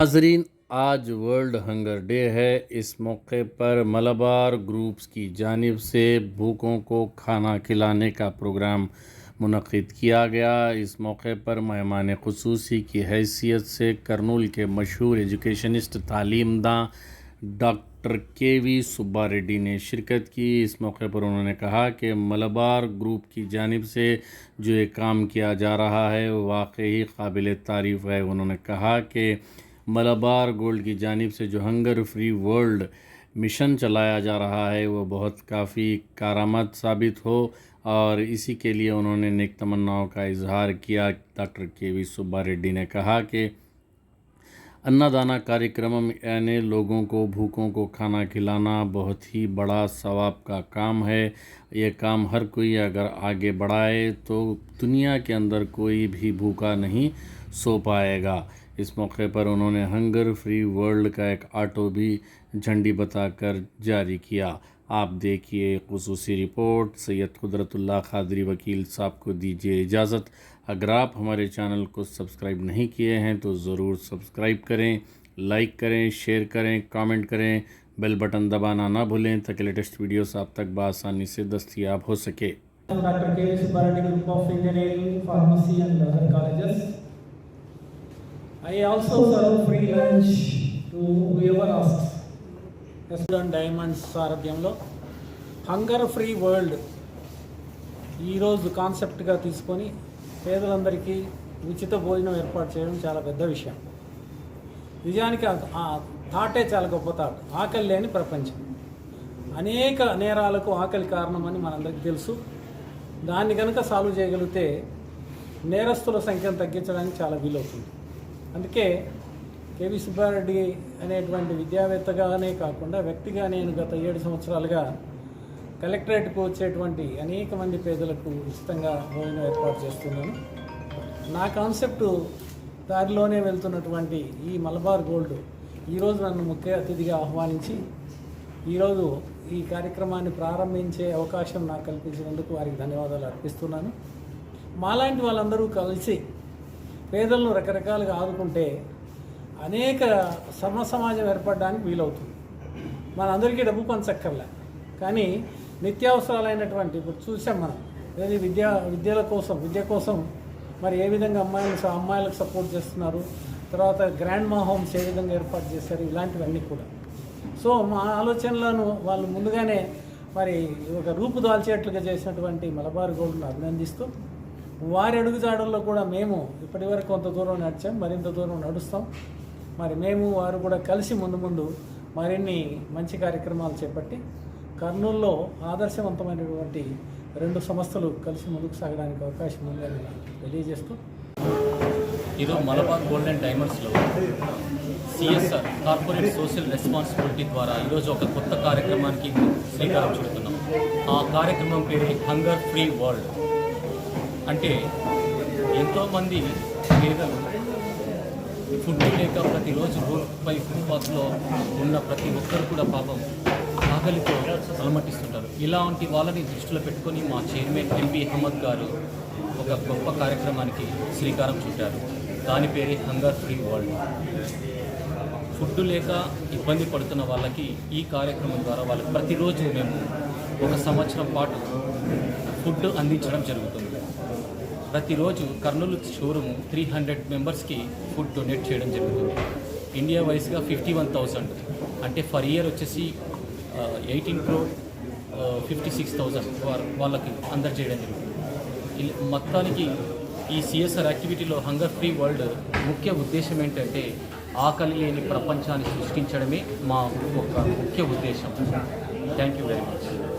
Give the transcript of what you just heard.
ناظرین، آج ورلڈ ہنگر ڈے ہے۔ اس موقع پر ملبار گروپس کی جانب سے بھوکوں کو کھانا کھلانے کا پروگرام منعقد کیا گیا۔ اس موقع پر مہمان خصوصی کی حیثیت سے کرنول کے مشہور ایجوکیشنسٹ تعلیم داں ڈاکٹر کے وی سبا ریڈی نے شرکت کی۔ اس موقع پر انہوں نے کہا کہ ملبار گروپ کی جانب سے جو یہ کام کیا جا رہا ہے، واقعی قابل تعریف ہے۔ انہوں نے کہا کہ ملابار گولڈ کی جانب سے جو ہنگر فری ورلڈ مشن چلایا جا رہا ہے، وہ بہت کافی کارآمد ثابت ہو اور اسی کے لیے انہوں نے نیک تمناؤں کا اظہار کیا۔ ڈاکٹر کے وی سبا ریڈی نے کہا کہ انادانا کاریہ یعنی لوگوں کو بھوکوں کو کھانا کھلانا بہت ہی بڑا ثواب کا کام ہے۔ یہ کام ہر کوئی اگر آگے بڑھائے تو دنیا کے اندر کوئی بھی بھوکا نہیں سو پائے گا۔ اس موقع پر انہوں نے ہنگر فری ورلڈ کا ایک آٹو بھی جھنڈی بتا کر جاری کیا۔ آپ دیکھیے خصوصی رپورٹ، سید قدرت اللہ خادری وکیل صاحب کو دیجیے اجازت۔ اگر آپ ہمارے چینل کو سبسکرائب نہیں کیے ہیں تو ضرور سبسکرائب کریں، لائک کریں، شیئر کریں، کامنٹ کریں، بیل بٹن دبانا نہ بھولیں تاکہ لیٹسٹ ویڈیوز آپ تک بآسانی سے دستیاب ہو سکے۔ ڈاکٹر کے گروپ آف انجینئرنگ فارمیسی اینڈ کالجز۔ آئی آلسو سرو فری لنچ ٹو whoever asks President diamonds సారథ్యంలో hunger free world ఈరోజు కాన్సెప్ట్గా తీసుకొని పేదలందరికీ ఉచిత భోజనం ఏర్పాటు చేయడం చాలా పెద్ద విషయం. నిజానికి ఆ- ఆ థాటే చాలా గొప్ప థాట్. ఆకలి లేని ప్రపంచం. అనేక నేరాలకు ఆకలి కారణమని మనందరికీ తెలుసు. దాన్ని కనుక సాల్వ్ చేయగలిగితే నేరస్తుల సంఖ్యను తగ్గించడానికి చాలా వీలవుతుంది. అందుకే కేవి సుబ్బారెడ్డి అనేటువంటి విద్యావేత్తగానే కాకుండా వ్యక్తిగా నేను గత ఏడు సంవత్సరాలుగా కలెక్టరేట్కు వచ్చేటువంటి అనేక మంది పేదలకు ఉచితంగా భోజనం ఏర్పాటు చేస్తున్నాను. నా కాన్సెప్ట్ దారిలోనే వెళ్తున్నటువంటి ఈ మలబార్ గోల్డ్ ఈరోజు నన్ను ముఖ్య అతిథిగా ఆహ్వానించి ఈరోజు ఈ కార్యక్రమాన్ని ప్రారంభించే అవకాశం నాకు కల్పించినందుకు వారికి ధన్యవాదాలు అర్పిస్తున్నాను. మాలాంటి వాళ్ళందరూ కలిసి పేదలను రకరకాలుగా ఆదుకుంటే అనేక సమ సమాజం ఏర్పడడానికి వీలవుతుంది. మనందరికీ డబ్బు పంచక్కర్లే. కానీ నిత్యావసరాలైనటువంటి ఇప్పుడు చూసాం మనం. ఏది విద్యా విద్యల కోసం విద్య కోసం మరి ఏ విధంగా అమ్మాయిలు అమ్మాయిలకు సపోర్ట్ చేస్తున్నారు? తర్వాత గ్రాండ్ మా హోమ్స్ ఏ విధంగా ఏర్పాటు చేశారు? ఇలాంటివన్నీ కూడా. సో మా ఆలోచనలను వాళ్ళు ముందుగానే మరి ఒక రూపు దాల్చేట్లుగా చేసినటువంటి మలబార్ గోల్డ్ను అభినందిస్తూ వారి అడుగుజాడల్లో కూడా మేము ఇప్పటివరకు కొంత దూరం నడిచాం మరింత దూరం నడుస్తాం. మరి మేము వారు కూడా కలిసి ముందు ముందు మరిన్ని మంచి కార్యక్రమాలు చేపట్టి కర్నూలులో ఆదర్శవంతమైనటువంటి రెండు సంస్థలు కలిసి ముందుకు సాగడానికి అవకాశం ఉందని తెలియజేస్తూ ఈరోజు మలబార్ గోల్డ్ అండ్ డైమండ్స్లో సిఎస్ఆర్ కార్పొరేట్ సోషల్ రెస్పాన్సిబిలిటీ ద్వారా ఈరోజు ఒక కొత్త కార్యక్రమానికి శ్రీకారం చుడుతున్నాం. ఆ కార్యక్రమం పేరు హంగర్ ఫ్రీ వరల్డ్ అంటే ఎంతోమంది పేదలు ఫుడ్ లేక ప్రతిరోజు రోడ్పై ఫుట్పాత్లో ఉన్న ప్రతి ఒక్కరు కూడా పాపం ఆకలితో అలమటిస్తుంటారు. ఇలాంటి వాళ్ళని దృష్టిలో పెట్టుకొని మా చైర్మన్ ఎంపీ అహ్మద్ గారు ఒక గొప్ప కార్యక్రమానికి శ్రీకారం చుట్టారు. దాని పేరే హంగర్ ఫ్రీ వరల్డ్ ఫుడ్ లేక ఇబ్బంది పడుతున్న వాళ్ళకి ఈ కార్యక్రమం ద్వారా వాళ్ళకి ప్రతిరోజు మేము ఒక సంవత్సరం పాటు ఫుడ్ అందించడం జరుగుతుంది. ప్రతిరోజు కర్నూలు షోరూమ్ త్రీ హండ్రెడ్ మెంబర్స్కి ఫుడ్ డొనేట్ చేయడం జరుగుతుంది. ఇండియా వైస్గా ఫిఫ్టీ వన్ థౌసండ్. అంటే ఫర్ ఇయర్ వచ్చేసి eighteen crore fifty six thousand వాళ్ళకి అందజేయడం జరుగుతుంది. ఇల్- మొత్తానికి ఈ సిఎస్ఆర్ యాక్టివిటీలో హంగర్ ఫ్రీ వరల్డ్ ముఖ్య ఉద్దేశం ఏంటంటే ఆకలి లేని ప్రపంచాన్ని సృష్టించడమే మా ఒక ముఖ్య ఉద్దేశం. Thank you very much.